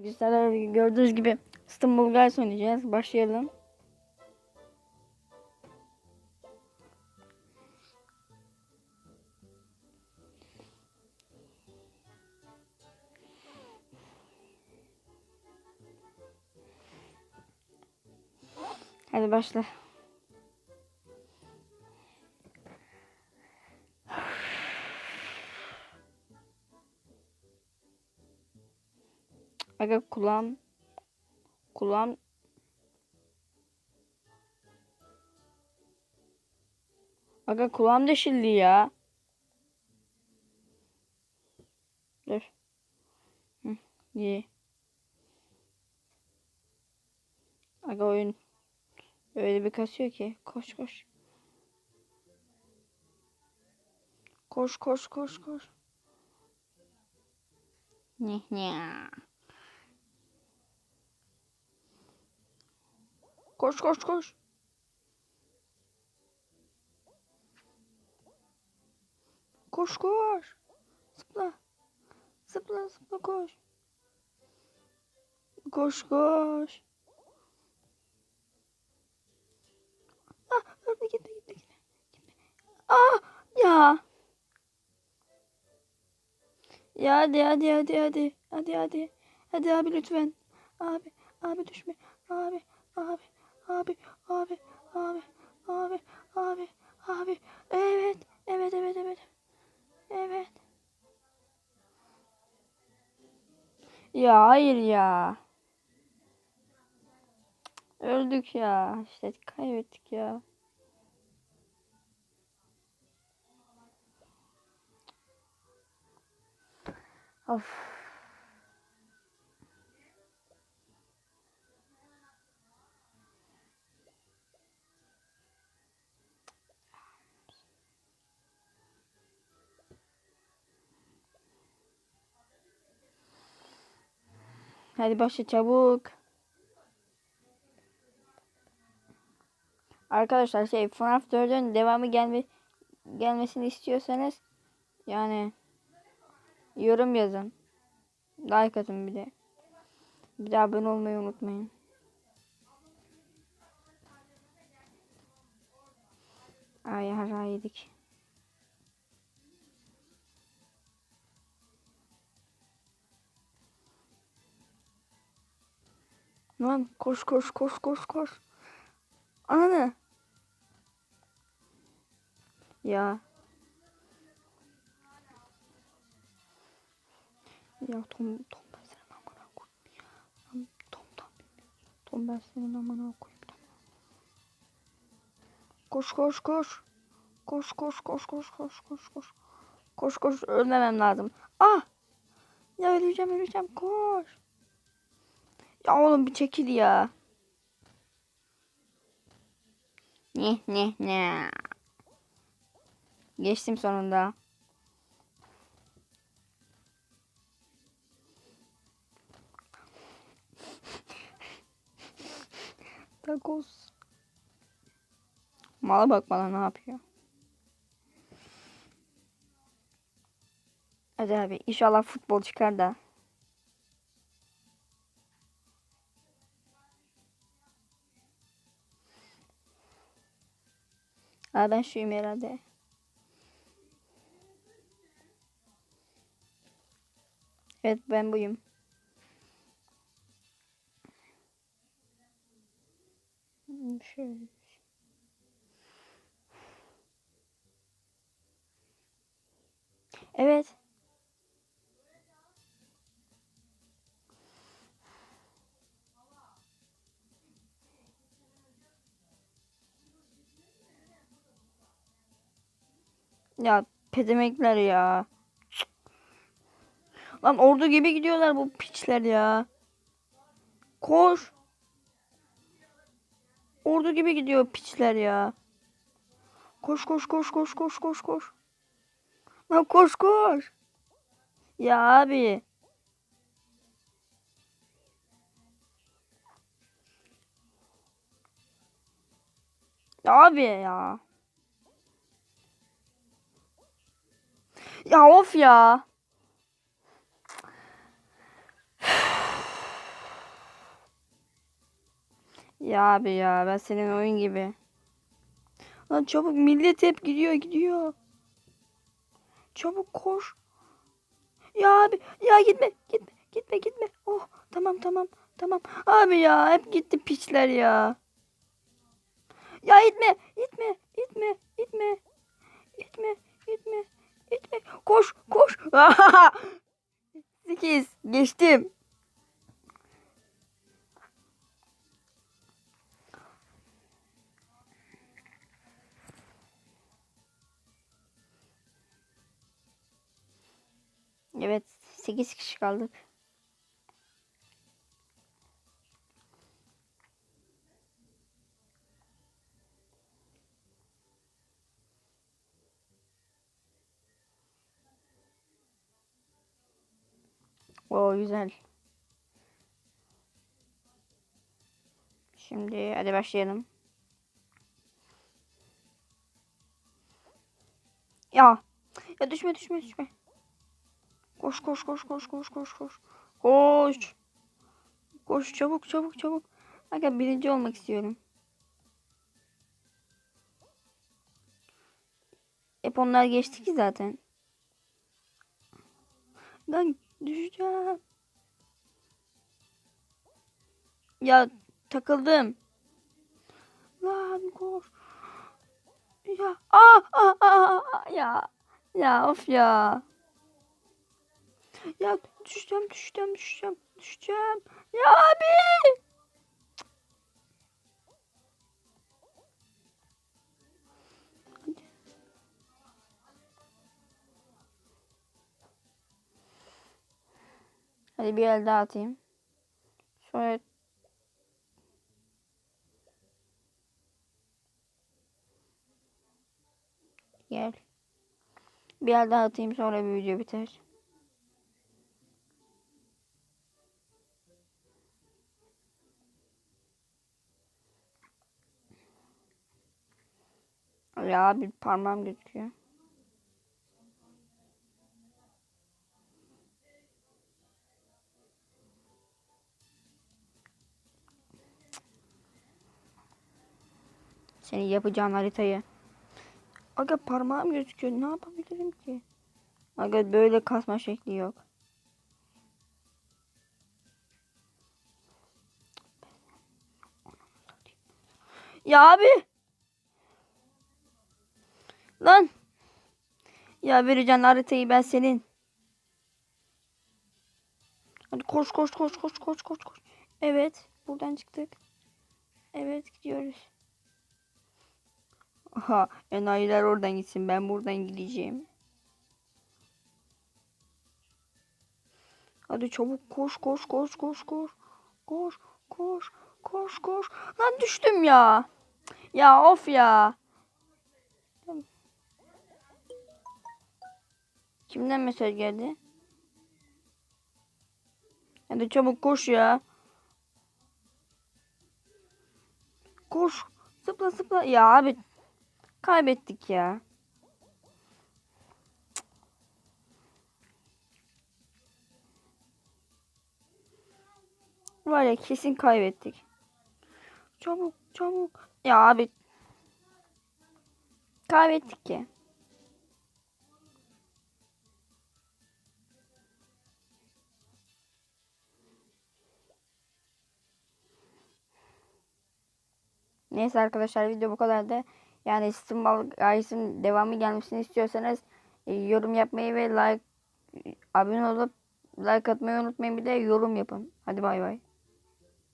Arkadaşlar gördüğünüz gibi İstanbul Guys oynayacağız. Başlayalım. Hadi başla. Aga kulağım kulağım Aga kulağım deşildi ya. Dur. Hı, iyi. Aga oyun öyle bir kasıyor ki. Koş koş. Koş koş koş koş. Ne ne. Koş koş koş. Koş koş. Zıpla. Zıpla zıpla koş. Koş koş. Ah, gitme gitme gitme. gitme. Ah ya. Ya hadi hadi hadi hadi. Hadi hadi. Hadi abi lütfen. Abi abi düşme. Abi abi abi abi abi abi abi abi. Evet evet evet evet. Evet. Ya hayır ya. Öldük ya. İşte kaybettik ya. Of. Hadi başla çabuk. Arkadaşlar şey FNAF 4'ün devamı gelme gelmesini istiyorsanız yani yorum yazın. Like atın bir de. Bir de abone olmayı unutmayın. Ay yara yedik. Lan koş koş koş koş koş. Anne. Ya. Ya Tom Tom ben senin amına koyayım. Tom Tom. Tom ben senin amına koyayım. Koş koş koş. Koş koş koş koş koş koş koş. Koş koş ölmemem lazım. Ah! Ya öleceğim öleceğim koş. Ya oğlum bir çekil ya. Ne ne ne. Geçtim sonunda. Tacos. Mala bak bana ne yapıyor. Hadi abi inşallah futbol çıkar da. Aa ben şuyum herhalde. Evet ben buyum. Şöyle. Evet. Ya pedemekler ya. Lan ordu gibi gidiyorlar bu piçler ya. Koş. Ordu gibi gidiyor piçler ya. Koş koş koş koş koş koş koş. Lan koş koş. Ya abi. Abi ya. Ya of ya. ya abi ya ben senin oyun gibi. Lan çabuk millet hep gidiyor gidiyor. Çabuk koş. Ya abi ya gitme gitme gitme gitme. Oh tamam tamam tamam. Abi ya hep gitti piçler ya. Ya gitme gitme gitme gitme itme itme. Koş koş. 8 geçtim. Evet 8 kişi kaldık. O güzel. Şimdi hadi başlayalım. Ya. Ya düşme düşme düşme. Koş koş koş koş koş koş koş. Koş. Koş çabuk çabuk çabuk. Aga birinci olmak istiyorum. Hep onlar geçti ki zaten. Lan düşeceğim. Ya takıldım. Lan koş. Ya aa, aa, aa, ya. Ya of ya. Ya düşeceğim düşeceğim düşeceğim düşeceğim. Ya abi. Hadi bir el daha atayım. Sonra Gel. Bir el daha atayım sonra bir video biter. Ya bir parmağım gözüküyor. Senin yapacağın haritayı. Aga parmağım gözüküyor. Ne yapabilirim ki? Aga böyle kasma şekli yok. Ya abi. Lan. Ya vereceğin haritayı ben senin. Hadi koş koş koş koş koş koş koş. Evet. Buradan çıktık. Evet gidiyoruz. Aha enayiler oradan gitsin. Ben buradan gideceğim. Hadi çabuk koş koş koş koş koş. Koş koş koş koş. Lan düştüm ya. Ya of ya. Kimden mesaj geldi? Hadi çabuk koş ya. Koş. Zıpla zıpla. Ya abi kaybettik ya. Var ya kesin kaybettik. Çabuk çabuk. Ya abi. Kaybettik ki. Neyse arkadaşlar video bu kadardı. Yani Steam Guys'ın devamı gelmesini istiyorsanız e, yorum yapmayı ve like abone olup like atmayı unutmayın bir de yorum yapın. Hadi bay bay.